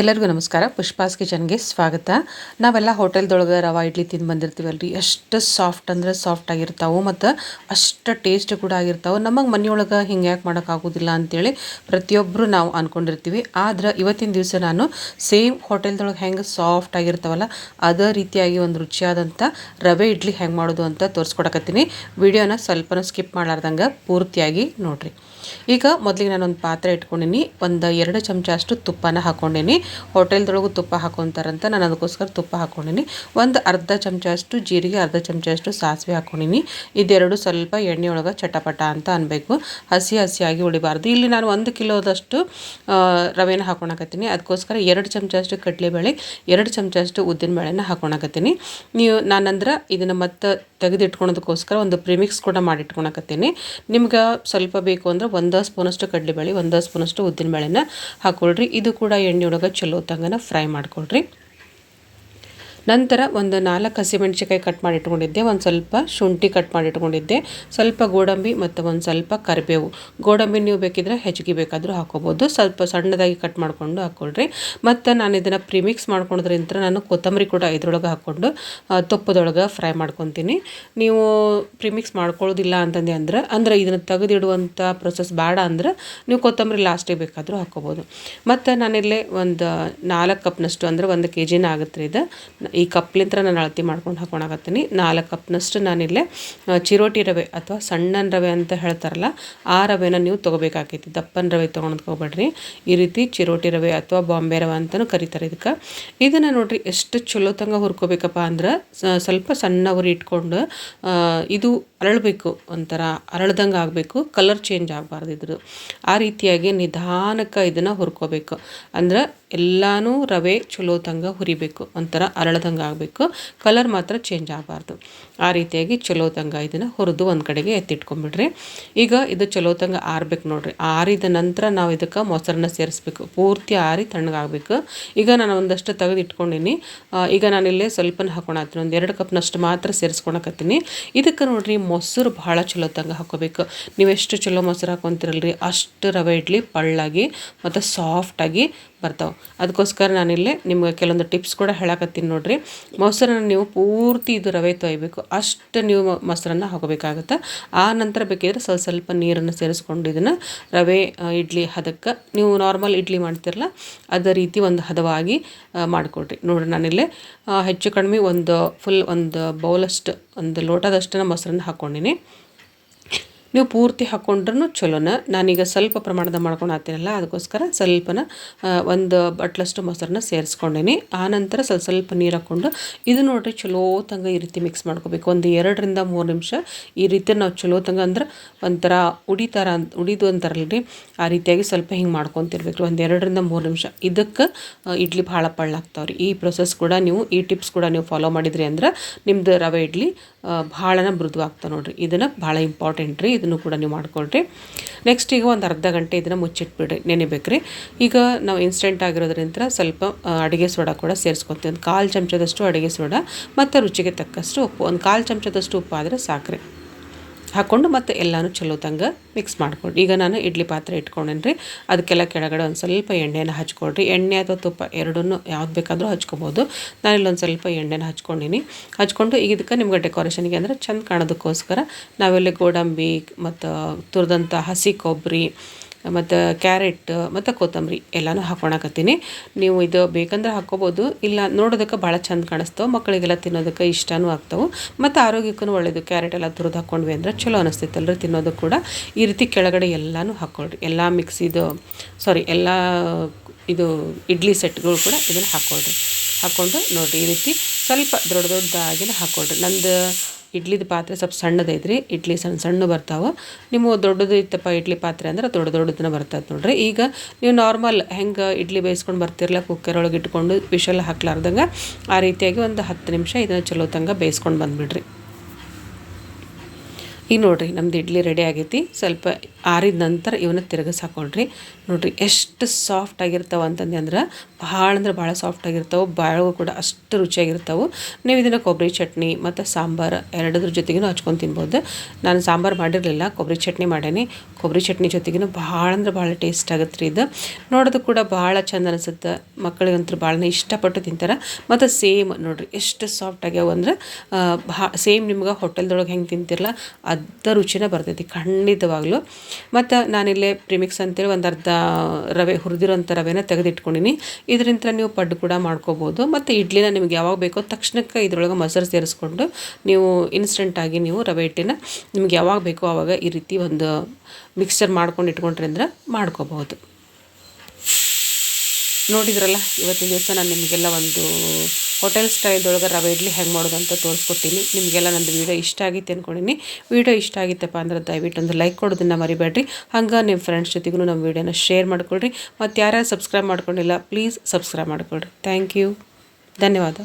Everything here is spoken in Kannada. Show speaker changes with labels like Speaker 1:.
Speaker 1: ಎಲ್ಲರಿಗೂ ನಮಸ್ಕಾರ. ಪುಷ್ಪಾಸ್ ಕಿಚನ್ಗೆ ಸ್ವಾಗತ. ನಾವೆಲ್ಲ ಹೋಟೆಲ್ದೊಳಗೆ ರವೆ, ಇಡ್ಲಿ ತಿಂದು ಬಂದಿರ್ತೀವಲ್ರಿ. ಎಷ್ಟು ಸಾಫ್ಟ್ ಅಂದ್ರೆ ಸಾಫ್ಟ್ ಆಗಿರ್ತಾವೆ ಮತ್ತು ಅಷ್ಟು ಟೇಸ್ಟ್ ಕೂಡ ಆಗಿರ್ತಾವೆ. ನಮಗೆ ಮನೆಯೊಳಗೆ ಹಿಂಗೆ ಯಾಕೆ ಮಾಡೋಕ್ಕಾಗೋದಿಲ್ಲ ಅಂತೇಳಿ ಪ್ರತಿಯೊಬ್ಬರು ನಾವು ಅಂದ್ಕೊಂಡಿರ್ತೀವಿ ಆದ್ರೆ ಇವತ್ತಿನ ದಿವಸ ನಾನು ಸೇಮ್ ಹೋಟೆಲ್ದೊಳಗೆ ಹೆಂಗೆ ಸಾಫ್ಟ್ ಆಗಿರ್ತಾವಲ್ಲ, ಅದೇ ರೀತಿಯಾಗಿ ಒಂದು ರುಚಿಯಾದಂಥ ರವೆ, ಇಡ್ಲಿ ಹೆಂಗೆ ಮಾಡೋದು ಅಂತ ತೋರಿಸ್ಕೊಡಕತ್ತೀನಿ. ವಿಡಿಯೋನ ಸ್ವಲ್ಪನೂ ಸ್ಕಿಪ್ ಮಾಡಲಾರ್ದಂಗೆ ಪೂರ್ತಿಯಾಗಿ ನೋಡಿರಿ. ಈಗ ಮೊದಲಿಗೆ ನಾನೊಂದು ಪಾತ್ರೆ ಇಟ್ಕೊಂಡಿನಿ. ಒಂದು ಎರಡು ಚಮಚ ಅಷ್ಟು ತುಪ್ಪನ ಹಾಕ್ಕೊಂಡಿನಿ ಹೋಟೆಲ್ದೊಳಗು ತುಪ್ಪ ಹಾಕೊತಾರಂತ ನಾನು ಅದಕ್ಕೋಸ್ಕರ ತುಪ್ಪ ಹಾಕ್ಕೊಂಡಿನಿ ಒಂದು ಅರ್ಧ ಚಮಚ ಅಷ್ಟು ಜೀರಿಗೆ, ಅರ್ಧ ಚಮಚ ಅಷ್ಟು ಸಾಸಿವೆ ಹಾಕ್ಕೊಂಡಿನಿ ಇದೆರಡು ಸ್ವಲ್ಪ ಎಣ್ಣೆ ಒಳಗೆ ಚಟಪಟ ಅಂತ ಅನ್ಬೇಕು. ಹಸಿ ಹಸಿಯಾಗಿ ಉಳಿಬಾರ್ದು ಇಲ್ಲಿ ನಾನು ಒಂದು ಕಿಲೋದಷ್ಟು ರವೆನ ಹಾಕೊಳಕತ್ತೀನಿ ಅದಕ್ಕೋಸ್ಕರ ಎರಡು ಚಮಚ ಅಷ್ಟು ಕಡಲೆಬೇಳೆ, ಎರಡು ಚಮಚ ಅಷ್ಟು ಉದ್ದಿನ ಬೇಳೆನ ಹಾಕೊಳಕತ್ತೀನಿ ನೀವು ನಾನಂದ್ರೆ ಇದನ್ನು ಮತ್ತೆ ತೆಗೆದಿಟ್ಕೊಳೋದಕ್ಕೋಸ್ಕರ ಒಂದು ಪ್ರಿಮಿಕ್ಸ್ ಕೂಡ ಮಾಡಿಟ್ಕೊಳಕತ್ತೀನಿ ನಿಮ್ಗೆ ಸ್ವಲ್ಪ ಬೇಕು ಅಂದ್ರೆ ಒಂದು ಸ್ಪೂನಷ್ಟು ಕಡಲೆಬೇಳೆ, ಒಂದು ಸ್ಪೂನಷ್ಟು ಉದ್ದಿನಬೇಳೆನ ಹಾಕ್ಕೊಳ್ರಿ ಇದು ಕೂಡ ಎಣ್ಣೆ ಒಳಗೆ ಚಲೋ ತಂಗನ ಫ್ರೈ ಮಾಡ್ಕೊಳ್ರಿ. ನಂತರ ಒಂದು ನಾಲ್ಕು ಹಸಿಮೆಣಸಿಕಾಯಿ ಕಟ್ ಮಾಡಿ ಇಟ್ಕೊಂಡಿದ್ದೆ ಒಂದು ಸ್ವಲ್ಪ ಶುಂಠಿ ಕಟ್ ಮಾಡಿ ಇಟ್ಕೊಂಡಿದ್ದೆ ಸ್ವಲ್ಪ ಗೋಡಂಬಿ ಮತ್ತು ಒಂದು ಸ್ವಲ್ಪ ಕರಿಬೇವು. ಗೋಡಂಬಿ ನೀವು ಬೇಕಿದ್ರೆ ಹೆಚ್ಚಿಗೆ ಬೇಕಾದರೂ ಹಾಕೋಬೋದು ಸ್ವಲ್ಪ ಸಣ್ಣದಾಗಿ ಕಟ್ ಮಾಡಿಕೊಂಡು ಹಾಕ್ಕೊಳ್ರಿ. ಮತ್ತು ನಾನು ಇದನ್ನು ಪ್ರಿಮಿಕ್ಸ್ ಮಾಡ್ಕೊಳೋದ್ರಿಂದ ನಾನು ಕೊತ್ತಂಬರಿ ಕೂಡ ಇದ್ರೊಳಗೆ ಹಾಕ್ಕೊಂಡು ತುಪ್ಪದೊಳಗೆ ಫ್ರೈ ಮಾಡ್ಕೊತೀನಿ. ನೀವು ಪ್ರಿಮಿಕ್ಸ್ ಮಾಡ್ಕೊಳ್ಳೋದಿಲ್ಲ ಅಂತಂದೆ ಅಂದ್ರೆ ಅಂದ್ರೆ ಇದನ್ನು ತೆಗೆದಿಡುವಂಥ ಪ್ರೊಸೆಸ್ ಬೇಡ ಅಂದ್ರೆ ನೀವು ಕೊತ್ತಂಬರಿ ಲಾಸ್ಟಿಗೆ ಬೇಕಾದರೂ ಹಾಕ್ಕೋಬೋದು. ಮತ್ತು ನಾನಿಲ್ಲೇ ಒಂದು ನಾಲ್ಕು ಕಪ್ನಷ್ಟು ಅಂದರೆ ಒಂದು ಕೆ ಜಿನ ಆಗುತ್ತೆ ಇದು. ಈ ಕಪ್ಲಿಂತ್ರ ನಾನು ಅಳತಿ ಮಾಡ್ಕೊಂಡು ಹಾಕೊಳಕತ್ತೀನಿ ನಾಲ್ಕು ಕಪ್ನಷ್ಟು ನಾನಿಲ್ಲೇ ಚಿರೋಟಿ ರವೆ ಅಥವಾ ಸಣ್ಣನ ರವೆ ಅಂತ ಹೇಳ್ತಾರಲ್ಲ, ಆ ರವೆನ ನೀವು ತೊಗೋಬೇಕಾಗೈತಿ ದಪ್ಪನ ರವೆ ತೊಗೊಂಡ್ಕೋಬೇಡ್ರಿ ಈ ರೀತಿ ಚಿರೋಟಿ ರವೆ ಅಥವಾ ಬಾಂಬೆ ರವೆ ಅಂತಲೂ ಕರೀತಾರೆ ಇದಕ್ಕೆ. ಇದನ್ನು ನೋಡಿರಿ ಎಷ್ಟು ಚಲೋತಂಗ ಹುರ್ಕೋಬೇಕಪ್ಪ ಅಂದ್ರೆ ಸ್ವಲ್ಪ ಸಣ್ಣ ಇಟ್ಕೊಂಡು ಇದು ಅರಳಬೇಕು ಒಂಥರ ಅರಳ್ದಂಗೆ ಆಗಬೇಕು ಕಲರ್ ಚೇಂಜ್ ಆಗಬಾರ್ದು ಇದ್ರದ್ದು. ಆ ರೀತಿಯಾಗಿ ನಿಧಾನಕ್ಕೆ ಇದನ್ನು ಹುರ್ಕೋಬೇಕು. ಅಂದ್ರೆ ಎಲ್ಲನೂ ರವೆ ಚಲೋ ತಂಗ ಹುರಿಬೇಕು, ಒಂಥರ ಅರಳದಂಗೆ ಆಗಬೇಕು ಕಲರ್ ಮಾತ್ರ ಚೇಂಜ್ ಆಗಬಾರ್ದು. ಆ ರೀತಿಯಾಗಿ ಚಲೋ ತಂಗ ಇದನ್ನು ಹುರಿದು ಒಂದು ಕಡೆಗೆ ಎತ್ತಿಟ್ಕೊಂಬಿಡ್ರಿ. ಈಗ ಇದು ಚಲೋ ತಂಗ ಆರ್ಬೇಕು ನೋಡ್ರಿ. ಆರಿದ ನಂತರ ನಾವು ಇದಕ್ಕೆ ಮೊಸರನ್ನ ಸೇರಿಸ್ಬೇಕು. ಪೂರ್ತಿ ಆರಿ ತಣ್ಣಗಾಗಬೇಕು ಈಗ ನಾನು ಒಂದಷ್ಟು ತೆಗೆದು ಇಟ್ಕೊಂಡಿನಿ. ಈಗ ನಾನಿಲ್ಲೇ ಸ್ವಲ್ಪನ ಹಾಕೊಳತ್ತೀನಿ ಒಂದು ಎರಡು ಕಪ್ನಷ್ಟು ಮಾತ್ರ ಸೇರಿಸ್ಕೊಳಕತ್ತೀನಿ ಇದಕ್ಕೆ ನೋಡ್ರಿ ಮೊಸರು ಭಾಳ ಚಲೋ ತಂಗ ಹಾಕೋಬೇಕು. ಎಷ್ಟು ಚಲೋ ಮೊಸರು ಹಾಕೊತಿರಲ್ರಿ, ಅಷ್ಟು ರವೆ ಇಡ್ಲಿ ಪಳ್ಳಾಗಿ ಮತ್ತು ಸಾಫ್ಟಾಗಿ ಬರ್ತಾವೆ. ಅದಕ್ಕೋಸ್ಕರ ನಾನಿಲ್ಲಿ ನಿಮ್ಗೆ ಕೆಲವೊಂದು ಟಿಪ್ಸ್ ಕೂಡ ಹೇಳಕತ್ತೀನಿ ನೋಡಿರಿ. ಮೊಸರನ್ನು ನೀವು ಪೂರ್ತಿ ಇದು ರವೆ ತೊಯ್ಬೇಕು. ಅಷ್ಟು ನೀವು ಮೊಸರನ್ನು ಹಾಕೋಬೇಕಾಗುತ್ತೆ. ಆ ನಂತರ ಬೇಕಿದ್ರೆ ಸ್ವಲ್ಪ ಸ್ವಲ್ಪ ನೀರನ್ನು ಸೇರಿಸ್ಕೊಂಡು ಇದನ್ನು ರವೆ ಇಡ್ಲಿ ಹದಕ್ಕೆ ನೀವು ನಾರ್ಮಲ್ ಇಡ್ಲಿ ಮಾಡ್ತಿರಲ್ಲ, ಅದೇ ರೀತಿ ಒಂದು ಹದವಾಗಿ ಮಾಡಿಕೊಡ್ರಿ ನೋಡಿರಿ ನಾನಿಲ್ಲಿ ಹೆಚ್ಚು ಕಡಿಮೆ ಒಂದು ಫುಲ್ ಒಂದು ಬೌಲಷ್ಟು, ಒಂದು ಲೋಟದಷ್ಟು ಮೊಸರನ್ನು ಹಾಕ್ಕೊಂಡಿನಿ ನೀವು ಪೂರ್ತಿ ಹಾಕ್ಕೊಂಡ್ರೂ ಚಲೋನ. ನಾನೀಗ ಸ್ವಲ್ಪ ಪ್ರಮಾಣದ ಮಾಡ್ಕೊಂಡು ಹಾಕ್ತೀನಲ್ಲ, ಅದಕ್ಕೋಸ್ಕರ ಸ್ವಲ್ಪನ ಒಂದು ಬಟ್ಲಷ್ಟು ಮೊಸರನ್ನ ಸೇರಿಸ್ಕೊಂಡೀನಿ. ಆನಂತರ ಸ್ವಲ್ಪ ಸ್ವಲ್ಪ ನೀರು ಹಾಕ್ಕೊಂಡು ಇದು ನೋಡಿರಿ ಚಲೋ ತಂಗ ಈ ರೀತಿ ಮಿಕ್ಸ್ ಮಾಡ್ಕೋಬೇಕು. ಒಂದು ಎರಡರಿಂದ ಮೂರು ನಿಮಿಷ ಈ ರೀತಿ ನಾವು ಚಲೋ ತಂಗ ಅಂದ್ರೆ ಒಂಥರ ಉಡಿತಾರ ಅಂತ, ಉಡಿದು ರೀ ಆ ರೀತಿಯಾಗಿ ಸ್ವಲ್ಪ ಹಿಂಗೆ ಮಾಡ್ಕೊತಿರ್ಬೇಕು ಒಂದು ಎರಡರಿಂದ ಮೂರು ನಿಮಿಷ. ಇದಕ್ಕೆ ಇಡ್ಲಿ ಭಾಳ ಪಳ್ಳಾಗ್ತಾವ್ರಿ ಈ ಪ್ರೊಸೆಸ್ ಕೂಡ ನೀವು, ಈ ಟಿಪ್ಸ್ ಕೂಡ ನೀವು ಫಾಲೋ ಮಾಡಿದ್ರಿ ಅಂದ್ರೆ ನಿಮ್ದು ರವೆ ಇಡ್ಲಿ ಭಾಳನ ಮೃದುವಾಗ್ತಾವೆ ನೋಡಿರಿ. ಇದನ್ನು ಭಾಳ ಇಂಪಾರ್ಟೆಂಟ್ ರೀ. ಇದನ್ನು ಕೂಡ ನೀವು ಮಾಡ್ಕೊಳ್ರಿ. ನೆಕ್ಸ್ಟ್ ಈಗ ಒಂದು ಅರ್ಧ ಗಂಟೆ ಇದನ್ನು ಮುಚ್ಚಿಟ್ಬಿಡ್ರಿ. ನೆನೆಬೇಕ್ರಿ ಈಗ ನಾವು ಇನ್ಸ್ಟೆಂಟ್ ಆಗಿರೋದ್ರಿಂದ ಸ್ವಲ್ಪ ಅಡುಗೆ ಸೋಡಾ ಕೂಡ ಸೇರಿಸ್ಕೊತೀವಿ. ಒಂದು ಕಾಲು ಚಮಚದಷ್ಟು ಅಡುಗೆ ಸೋಡಾ, ಮತ್ತು ರುಚಿಗೆ ತಕ್ಕಷ್ಟು ಉಪ್ಪು. ಒಂದು ಕಾಲು ಚಮಚದಷ್ಟು ಉಪ್ಪು ಆದರೆ ಸಾಕ್ರಿ. ಹಾಕ್ಕೊಂಡು ಮತ್ತು ಎಲ್ಲನೂ ಚಲೋ ತಂಗ ಮಿಕ್ಸ್ ಮಾಡ್ಕೊಳ್ಳಿ ಈಗ ನಾನು ಇಡ್ಲಿ ಪಾತ್ರೆ ಇಟ್ಕೊಂಡೇನಿ ಅದಕ್ಕೆಲ್ಲ ಕೆಳಗಡೆ ಒಂದು ಸ್ವಲ್ಪ ಎಣ್ಣೆನ ಹಚ್ಕೊಳ್ರಿ. ಎಣ್ಣೆ ಅಥವಾ ತುಪ್ಪ ಎರಡನ್ನು ಯಾವ್ದು ಬೇಕಾದರೂ ಹಚ್ಕೊಬೋದು. ನಾನು ಇಲ್ಲೊಂದು ಸ್ವಲ್ಪ ಎಣ್ಣೆನ ಹಚ್ಕೊಂಡಿನಿ. ಹಚ್ಕೊಂಡು ಈಗ ಇದಕ್ಕೆ ನಿಮ್ಗೆ ಡೆಕೋರೇಷನ್ಗೆ ಅಂದರೆ ಚೆಂದ ಕಾಣೋದಕ್ಕೋಸ್ಕರ ನಾವೆಲ್ಲ ಗೋಡಂಬಿ ಮತ್ತು ತುರಿದಂಥ ಹಸಿ ಕೊಬ್ಬರಿ ಮತ್ತು ಕ್ಯಾರೆಟ್, ಮತ್ತು ಕೊತ್ತಂಬರಿ ಎಲ್ಲನೂ ಹಾಕ್ಕೊಳಕತ್ತೀನಿ ನೀವು ಇದು ಬೇಕಂದ್ರೆ ಹಾಕ್ಕೋಬೋದು, ಇಲ್ಲ ನೋಡೋದಕ್ಕೆ ಭಾಳ ಚಂದ ಕಾಣಿಸ್ತಾವೆ, ಮಕ್ಕಳಿಗೆಲ್ಲ ತಿನ್ನೋದಕ್ಕೆ ಇಷ್ಟನೂ ಆಗ್ತವೆ, ಮತ್ತು ಆರೋಗ್ಯಕ್ಕೂ ಒಳ್ಳೆಯದು ಕ್ಯಾರೆಟ್ ಎಲ್ಲ ತುರಿದು ಹಾಕ್ಕೊಂಡ್ವಿ ಅಂದ್ರೆ ಚಲೋ ಅನಿಸ್ತೈತಲ್ರಿ ತಿನ್ನೋದು ಕೂಡ. ಈ ರೀತಿ ಕೆಳಗಡೆ ಎಲ್ಲನೂ ಹಾಕ್ಕೊಳ್ರಿ ಎಲ್ಲ ಮಿಕ್ಸಿದು ಸಾರಿ ಎಲ್ಲ ಇದು ಇಡ್ಲಿ ಸೆಟ್ಗಳು ಕೂಡ ಇದನ್ನು ಹಾಕ್ಕೊಳ್ರಿ ಹಾಕ್ಕೊಂಡು ನೋಡಿರಿ ಈ ರೀತಿ ಸ್ವಲ್ಪ ದೊಡ್ಡ ದೊಡ್ಡದಾಗಿನ ಹಾಕ್ಕೊಳ್ರಿ ನಂದು ಇಡ್ಲಿದ ಪಾತ್ರೆ ಸ್ವಲ್ಪ ಸಣ್ಣದೈತ್ರಿ ಇಡ್ಲಿ ಸಣ್ಣ ಸಣ್ಣ ಬರ್ತಾವೆ. ನಿಮ್ಮ ದೊಡ್ಡದು ಇತ್ತಪ್ಪ ಇಡ್ಲಿ ಪಾತ್ರೆ ಅಂದ್ರೆ ದೊಡ್ಡ ದೊಡ್ಡದನ್ನ ಬರ್ತದೆ ನೋಡ್ರಿ. ಈಗ ನೀವು ನಾರ್ಮಲ್ ಹೆಂಗೆ ಇಡ್ಲಿ ಬೇಯಿಸ್ಕೊಂಡು ಬರ್ತಿರಲ್ಲ ಕುಕ್ಕರ್ ಒಳಗೆ ಇಟ್ಕೊಂಡು ವಿಶಲ್ ಹಾಕ್ಲಾರ್ದಂಗೆ ಆ ರೀತಿಯಾಗಿ ಒಂದು ಹತ್ತು ನಿಮಿಷ ಇದನ್ನು ಚಲೋ ತಂಗ ಬೇಯಿಸ್ಕೊಂಡು ಬಂದುಬಿಡ್ರಿ. ಈಗ ನೋಡಿರಿ, ನಮ್ದು ಇಡ್ಲಿ ರೆಡಿ ಆಗೈತಿ. ಸ್ವಲ್ಪ ಆರಿದ ನಂತರ ಇವನ್ನ ತಿರುಗಿಸ್ ಹಾಕೊಳ್ರಿ. ನೋಡ್ರಿ, ಎಷ್ಟು ಸಾಫ್ಟ್ ಆಗಿರ್ತಾವೆ ಅಂತಂದು ಅಂದ್ರೆ ಭಾಳ ಅಂದ್ರೆ ಭಾಳ ಸಾಫ್ಟ್ ಆಗಿರ್ತಾವೆ, ಬಾಳಗೂ ಕೂಡ ಅಷ್ಟು ರುಚಿಯಾಗಿರ್ತಾವೆ. ನೀವು ಇದನ್ನು ಕೊಬ್ಬರಿ ಚಟ್ನಿ ಮತ್ತು ಸಾಂಬಾರು ಎರಡದ್ರ ಜೊತೆಗೂ ಹಚ್ಕೊಂಡು ತಿನ್ಬೋದು. ನಾನು ಸಾಂಬಾರು ಮಾಡಿರಲಿಲ್ಲ ಕೊಬ್ಬರಿ ಚಟ್ನಿ ಮಾಡೇನಿ. ಕೊಬ್ಬರಿ ಚಟ್ನಿ ಜೊತೆಗೂ ಭಾಳ ಅಂದ್ರೆ ಭಾಳ ಟೇಸ್ಟ್ ಆಗುತ್ತೆ ರೀ ಇದು. ನೋಡೋದು ಕೂಡ ಭಾಳ ಚಂದ ಅನಿಸುತ್ತೆ. ಮಕ್ಕಳಿಗಂತೂ ಭಾಳನೇ ಇಷ್ಟಪಟ್ಟು ತಿಂತಾರೆ. ಮತ್ತು ಸೇಮ್ ನೋಡಿರಿ, ಎಷ್ಟು ಸಾಫ್ಟ್ ಆಗ್ಯಾವ ಅಂದ್ರೆ ಭಾ ಸೇಮ್ ನಿಮ್ಗೆ ಹೋಟೆಲ್ದೊಳಗೆ ಹೆಂಗೆ ತಿಂತಿರಲ್ಲ ಅದ ರುಚಿನೇ ಬರ್ತೈತಿ, ಖಂಡಿತವಾಗ್ಲೂ. ಮತ್ತು ನಾನಿಲ್ಲೇ ಪ್ರಿಮಿಕ್ಸ್ ಅಂತೇಳಿ ಒಂದು ಅರ್ಧ ರವೆ, ಹುರಿದಿರೋಂಥ ರವೆನ ತೆಗೆದಿಟ್ಕೊಂಡಿನಿ. ಇದರಿಂದ ನೀವು ಪಡ್ಡು ಕೂಡ ಮಾಡ್ಕೋಬೋದು. ಮತ್ತು ಇಡ್ಲಿನ ನಿಮ್ಗೆ ಯಾವಾಗ ಬೇಕೋ ತಕ್ಷಣಕ್ಕೆ ಇದರೊಳಗೆ ಮೊಸರು ಸೇರಿಸ್ಕೊಂಡು ನೀವು ಇನ್ಸ್ಟೆಂಟಾಗಿ ನೀವು ರವೆ ಹಿಟ್ಟಿನ ನಿಮ್ಗೆ ಯಾವಾಗ ಬೇಕೋ ಆವಾಗ ಈ ರೀತಿ ಒಂದು ಮಿಕ್ಸ್ಚರ್ ಮಾಡ್ಕೊಂಡು ಇಟ್ಕೊಂಡ್ರೆ ಅಂದ್ರೆ ಮಾಡ್ಕೋಬಹುದು ನೋಡಿದ್ರಲ್ಲ, ಇವತ್ತಿನ ದಿವಸ ನಾನು ನಿಮಗೆಲ್ಲ ಒಂದು ಹೋಟೆಲ್ ಸ್ಟೈಲ್ದೊಳಗೆ ರವೆ ಇಡ್ಲಿ ಹೆಂಗೆ ಮಾಡೋದು ಅಂತ ತೋರಿಸ್ಕೊಡ್ತೀನಿ. ನಿಮಗೆಲ್ಲ ನಂದು ವೀಡಿಯೋ ಇಷ್ಟ ಆಗಿತ್ತು ಅಂದ್ಕೊಂಡಿನಿ ವೀಡಿಯೋ ಇಷ್ಟ ಆಗಿತ್ತಪ್ಪ ಅಂದ್ರೆ ದಯವಿಟ್ಟು ಒಂದು ಲೈಕ್ ಕೊಡೋದನ್ನ ಮರಿಬೇಡ್ರಿ. ಹಂಗೆ ನಿಮ್ಮ ಫ್ರೆಂಡ್ಸ್ ಜೊತೆಗೂ ನಮ್ಮ ವೀಡಿಯೋನ ಶೇರ್ ಮಾಡ್ಕೊಳ್ರಿ. ಮತ್ತು ಯಾರ್ಯಾರು ಸಬ್ಸ್ಕ್ರೈಬ್ ಮಾಡ್ಕೊಂಡಿಲ್ಲ ಪ್ಲೀಸ್ ಸಬ್ಸ್ಕ್ರೈಬ್ ಮಾಡ್ಕೊಳ್ರಿ. ಥ್ಯಾಂಕ್ ಯು ಧನ್ಯವಾದ.